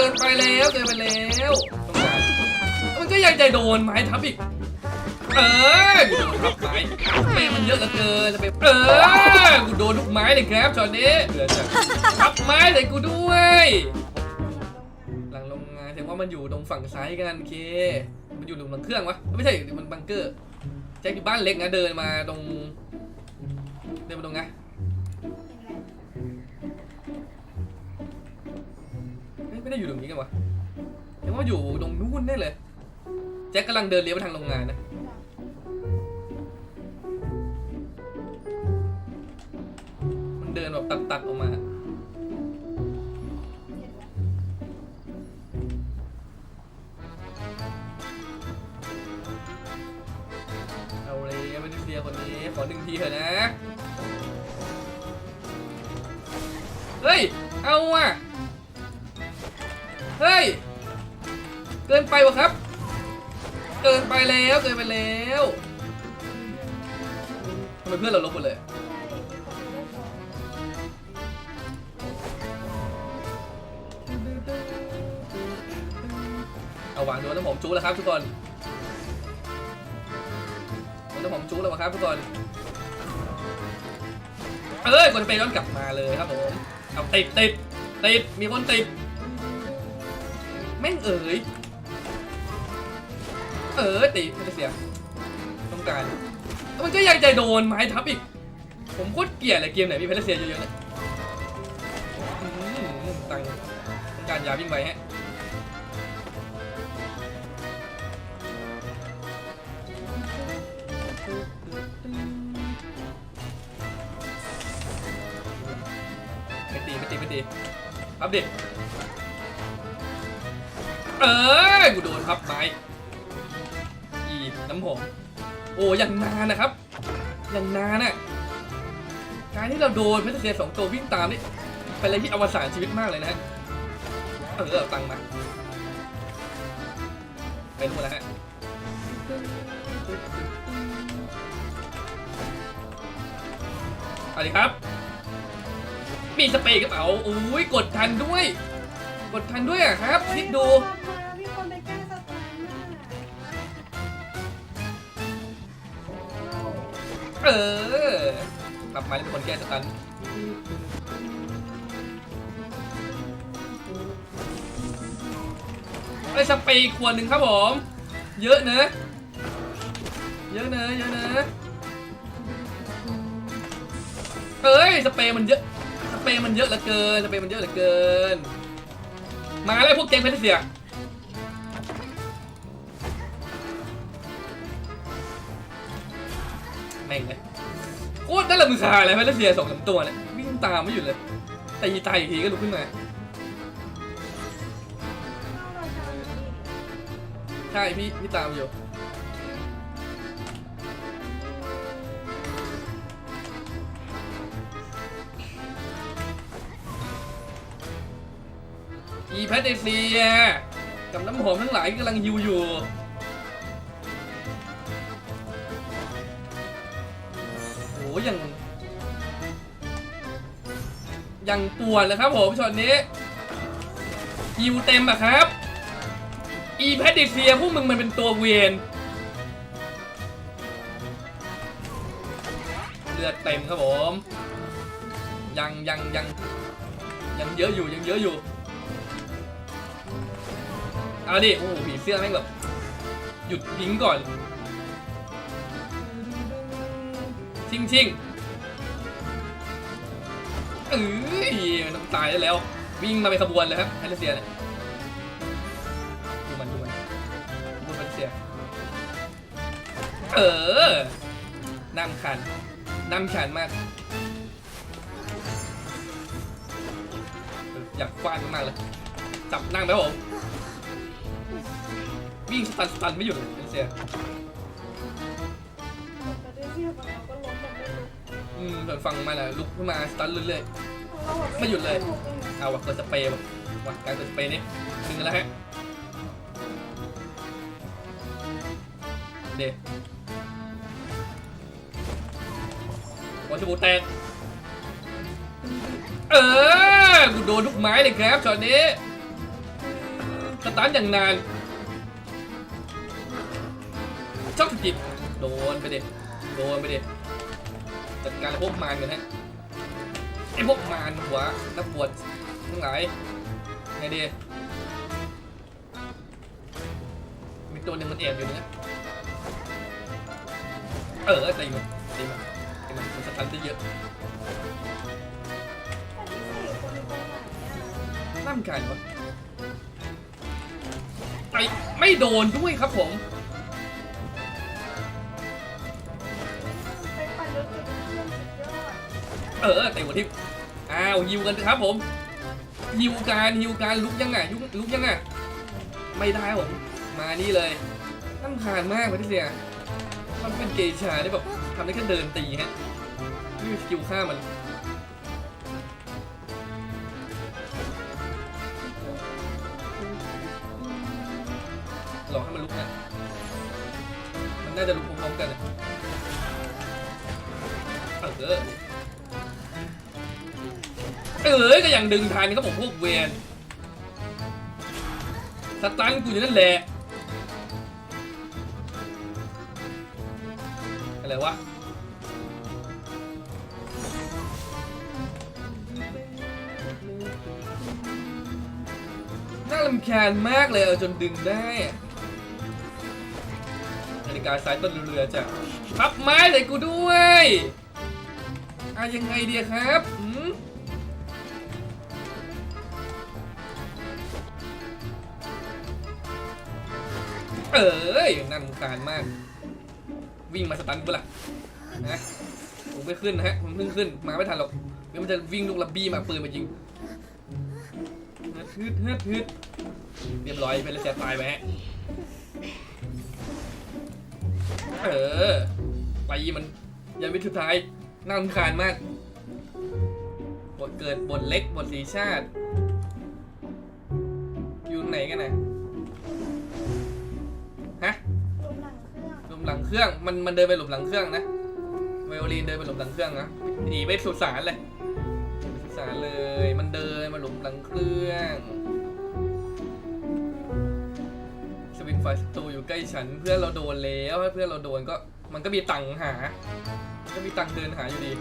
กินไปแล้วเกินไปแล้วมันก็ยังใจโดนไม้ทับอีก เออกูโดนทับไม้แม่มันเยอะเหลือเกินจะไปเออกูโดนทุกไม้เลยครับช็อตนี้เดือดจังทับไม้เลยกูด้วย หลังโรงงานแสดงว่ามันอยู่ตรงฝั่งซ้ายกันเค มันอยู่ตรงหลังเครื่องวะไม่ใช่มันบังเกอร์แจ็คอยู่บ้านเล็กนะเดินมาตรงเดินมาตรงไง ได้อยู่ตรงนี้กันวะแสดงว่าอยู่ตรงนู้นแน่เลย แจ็คกำลังเดินเลี้ยวไปทางโรงงานนะ มันเดินแบบตัดๆออกมา เอาเลยไม่ได้เสียคนนี้ ขอหนึ่งทีเถอะนะ เฮ้ย เอาอะ เฮ้ย เกินไปวะครับ เกินไปแล้วเกินไปแล้วทำไมเพื่อนเราลบหมดเลยเอาวางโดนน้ำหอมจูแล้วครับทุกคนโดนน้ำหอมจูแล้วครับทุกคนเอ้ยคนไปย้อนกลับมาเลยครับผมเอาติดติดติดมีคนติด แม่งเอ๋ย เออติไม่ได้เสีย ต้องการ มันก็ยังใจโดนไม้ทับอีก ผมโคตรเกลียดเลยเกมไหนมีเพลเซียเยอะๆเนี่ยอืมตังต้องการยาวิ่งไปฮะไม่ตีไม่ตีไม่ตีพับดิ เออกูโดนพับไม้อีน้ำหอมโอ้ยังนานนะครับยังนานน่ะการที่เราโดนเพชรเซียสองตัววิ่งตามนี่เป็นอะไรที่อวสานชีวิตมากเลยนะฮะเออเอาตังค์มาไปนู่นแล้วฮะสวัสดีครับ มีสเปรย์กระเป๋าอุ้ยกดทันด้วย กดทันด้วยครับ คิดดูมีคนไปแกล้งสตาร์เออกลับมาแล้วเป็นคนแก้สตันไอ้สเปรย์ขวดหนึ่งครับผม เยอะเนะเยอะเนะเยอะเนะเอ้ยสเปรย์มันเยอะสเปรย์มันเยอะเหลือเกินสเปรย์มันเยอะเหลือเกิน มาแล้วพวกแก๊งเพชรเสียแม่งเลยโคตรน่ารำคาญเลยเพชรเสียสองสามตัวเนี่ยวิ่งตามไม่หยุดเลยตีตายอีกทีก็ลุกขึ้นมาใช่พี่พี่ตามอยู่ อีแพทเซีย กับน้ำหอมทั้งหลายกำลังฮิวอยู่โอ้ยังยังปวดเลยครับผมช็อตนี้ฮิวเต็มอะครับ อีแพทเซียพวกมึงมันเป็นตัวเวนเลือดเต็มครับผม ยังยังยังยังเยอะอยู่ยังเยอะอยู่ เอาดิโอ้โหผีเสื้อแม่งแบบหยุดยิงก่อน ชิงชิงเอ้ยมันต้องตายได้แล้ว วิ่งมาเป็นขบวนเลยครับแพทเซียเนี่ยดูมันดูมันดูแพทเซียเออน้ำขันน้ำขันมาก อยากฟาดมากๆเลยจับนั่งแล้วผม วิ่งสตันสตันไม่หยุดเลยเซียแต่ได้เทียบกับเราก็ล้มแบบไม่ลุกอืมส่วนฝั่งมันอะลุกขึ้นมาสตันเรื่อย เราแบบไม่หยุดเลย ๆเอาว่ะกดสเปรย์ว่ะว่ะการกดสเปรย์นี่ดึงกันแล้วฮะเดวอชบูแตกเออกูโดนทุกไม้เลยครับช็อตนี้สตาร์ทอย่างนาน ชอบจิบโดนไปเด็โดนไปเด็จัดการพวกมารกันฮะไอพวกมารหัวนักปวดทั้งหลายไงดีมีตัวหนึ่งมันแอบอยู่เนี่ยเออตีมันตีมันตีมันมันสตันได้เยอะแต่นไหนอะร่างกายวะไปไม่โดนด้วยครับผม เออเตะหัวทิพย์อ้าวฮิวกันครับผมฮิวการฮิวการลุกยังไงลุกลุกยังไงไม่ได้ผมมานี่เลยตั้งผ่านมากเลยที่เสียมันเป็นเกชาได้แบบทำได้แค่เดินตีฮะไม่สกิลฆ่ามันหลอกให้มันลุกนะมันน่าจะลุกพร้อมๆกันนะเออ อ้ยก็ยังดึงทันครับผมพวกเวนสตันกูอยู่นั่นแหละอะไรวะน่าลำคาญมากเลยเออจนดึงได้อะนาฬิกาสายต้นเรือจะพับไม้ใส่กูด้วยอะยังไงเดียครับ เอ้ยน่ารำคาญมาก วิ่งมาสตันกูล่ะนะผมไม่ขึ้นนะฮะผมเพิ่งขึ้น มาไม่ทันหรอกเดี๋ยวมันจะวิ่งลูกระบี้มาปืนมายิงฮึดฮึดฮึดเรียบร้อยไปแล้วแสบตายไปฮะเออไปมันยันวิสุดท้ายน่ารำคาญมากบทเกิดบทเล็กบทสีชาติ อยู่ไหนกันนะ หลังเครื่องหลุมหลังเครื่อง มันมันเดินไปหลุมหลังเครื่องนะไวโอลินเดินไปหลุมหลังเครื่องนะหนีไปสุสานเลยสุสานเลย มันเดินมาหลุมหลังเครื่องสวินไฟศัตรูอยู่ใกล้ฉันเพื่อนเราโดนแล้วถ้าเพื่อนเราโดนก็มันก็มีตังค์หาก็มีตังค์เดินหาอยู่ดี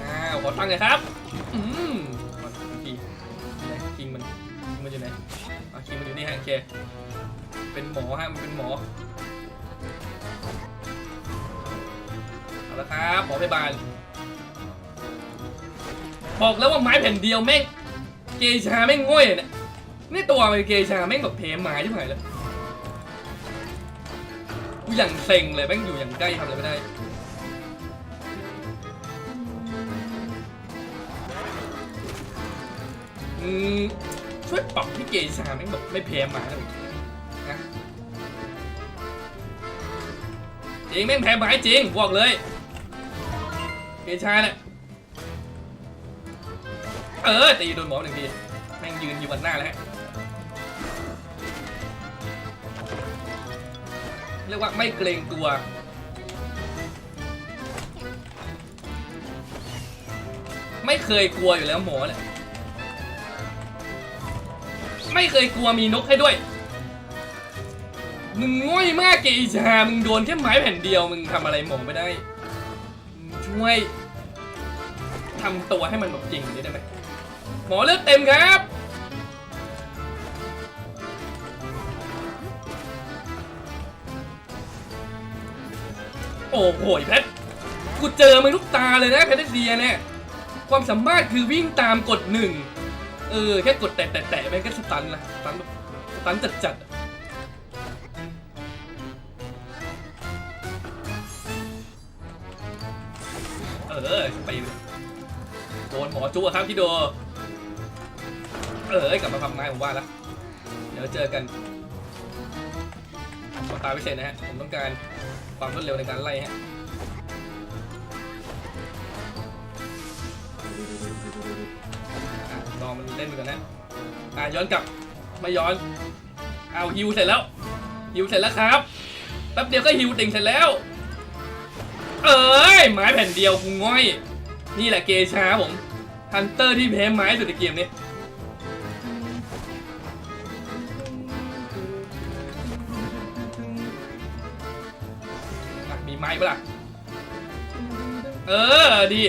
อ้าวขอตังค์หน่อยครับ อืมขอทีไหนคิงมันคิงมันอยู่ไหนอะ คิงมันอยู่นี่ฮะโอเค เป็นหมอฮะมันเป็นหมอเอาละครับหมอพยาบาลบอกแล้วว่าไม้แผ่นเดียวแม่งเกชาแม่งง่อยเนี่ยนี่ตัวมันเกชาแม่งแบบเพมหมายที่ไหนเลยกูอย่างเซ็งเลยแม่งอยู่อย่างใกล้ทำอะไรไม่ได้ ช่วยปรับให้เกย์ชาแม่งแบบไม่เพมหมาเลยนะจริงแม่งแพ้หมาจริงบอกเลยเกย์ชาเนี่ยเออตีโดนหมอหนึ่งทีแม่งยืนอยู่บนหน้าแล้วฮะเรียกว่าไม่เกรงตัวไม่เคยกลัวอยู่แล้วหมอเนี่ย ไม่เคยกลัวมีนกให้ด้วย มึงง่อยมากเกอิชา มึงโดนแค่ไม้แผ่นเดียว มึงทำอะไรหมอไม่ได้ ช่วยทำตัวให้มันแบบจริงได้ไหมหมอเลือดเต็มครับโอ้โหแพท กูเจอมึงทุกตาเลยนะแพทเดียเนี่ย ความสามารถคือวิ่งตามกดหนึ่ง เออ แค่กดแตะแตะแตะไปก็สตันละสตันแบบสตันจัดจัดเออไปโดนหมอจู้ครับพี่โด เออกลับมาทำไม้ผมว่าแล้วเดี๋ยวเจอกันขอตาพิเศษนะฮะ ผมต้องการความรวดเร็วในการไล่ฮะ อนนะอะย้อนกลับไม่ย้อน เอาฮิวเสร็จแล้วฮิวเสร็จแล้วครับ แป๊บเดียวก็ฮิวติ่งเสร็จแล้ว เอ้ยไม้แผ่นเดียวกูง่อย นี่แหละเกชาผม ฮันเตอร์ที่แพ้ไม้สุดในเกมนี้อะมีไม้ปะล่ะ เออ ดี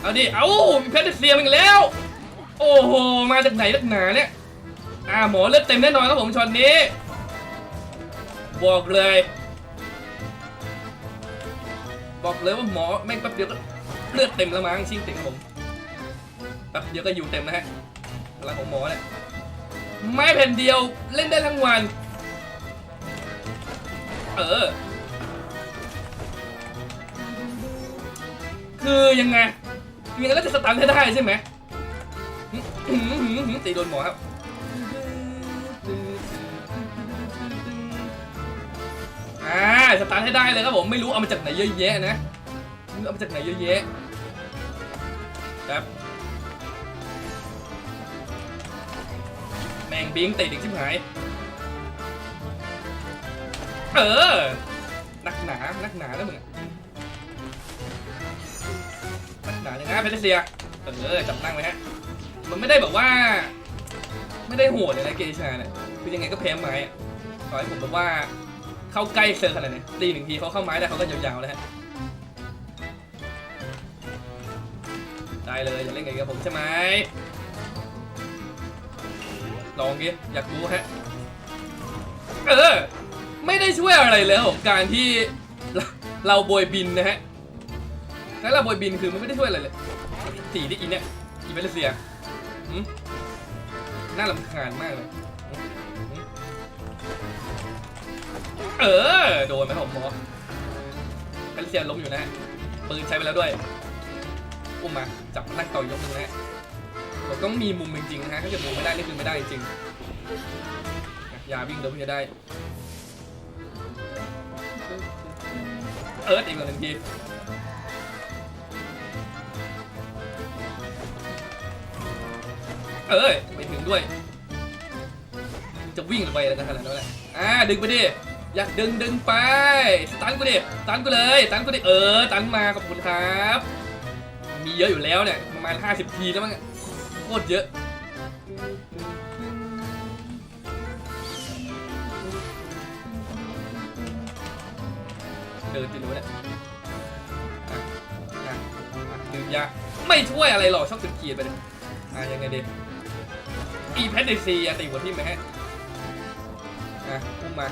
เอาดิ เอามีแพทริเซียมอีกแล้ว โอ้โห มาจากไหนนักหนาเนี่ย อ่าหมอเลือดเต็มแน่นอนครับผมช็อตนี้ บอกเลย บอกเลยว่าหมอแม่งแป๊บเดียวก็เลือดเต็มแล้วมั้งชิงเติครับผมแป๊บเดียวก็อยู่เต็มนะฮะพลังของหมอเนี่ยไม้แผ่นเดียวเล่นได้ทั้งวัน เออ คือยังไงยังไงก็จะสตันให้ได้ใช่ไหม หือหือหือตีโดนหมอครับอ่าสตาร์ทให้ได้เลยครับผมไม่รู้เอามาจากไหนเยอะแยะนะไม่รู้เอามาจากไหนเยอะแยะครับแมงบิงติดอีกชิบหาย เออ นักหนา นักหนาแล้วมึงนักหนาอย่างงั้นเพนเซีย เออ จับตั้งไว้ฮะ มันไม่ได้แบบว่า ไม่ได้โหดเลยนะเกชาเนี่ยคือยังไงก็แพ้ไม้อะขอให้ผมแบบว่าเข้าใกล้เซอร์ขนาดนี้ตีหนึ่งทีเขาเข้าไม้ได้เขาก็ยาวๆแล้วฮะได้เลยอย่าเล่นไงกับผมใช่ไหมลองดิอยากรู้ฮะเออไม่ได้ช่วยอะไรเลยครับผมการที่เราโบยบินนะฮะแล้วเราโบยบินคือมันไม่ได้ช่วยอะไรเลยสีที่อินเนี่ยอีเวลเซีย น่าลำคาญมากเลย เออ โดนไหมผมหมอแพลิเซียล้มอยู่นะฮะปืนใช้ไปแล้วด้วย อุ้มมา จับนั่งต่อยยกหนึ่งนะฮะผมต้องมีมุมจริงๆนะฮะถ้าเกิดมุมไม่ได้นี่คือไม่ได้จริงอะอย่าวิ่งเดี๋ยวพี่จะได้ เออตีมาหนึ่งที เออไปถึงด้วย จะวิ่งไปอะไรกันขนาดนั้นแหละอ่าดึงไปดิอยากดึงดึงไปสตันกูดิสตันกูเลยสตันกูดิเออสตันมาขอบคุณครับ มีเยอะอยู่แล้วเนี่ยประมาณ 50 ทีแล้วมั้งโคตรเยอะเดินจะรู้เนี่ยอะอะดื่มยาไม่ช่วยอะไรหรอกชอบจุดเกียร์ไปเลยอะยังไงดี อีแพทเดซีอะตีหัวทิ่มไหมฮะอะพุ่งมา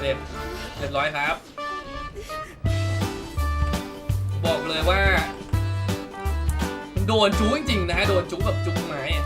เรียบเรียบร้อยครับ บอกเลยว่า โดนจูจริงๆนะฮะ โดนจูแบบจุกไม้อะ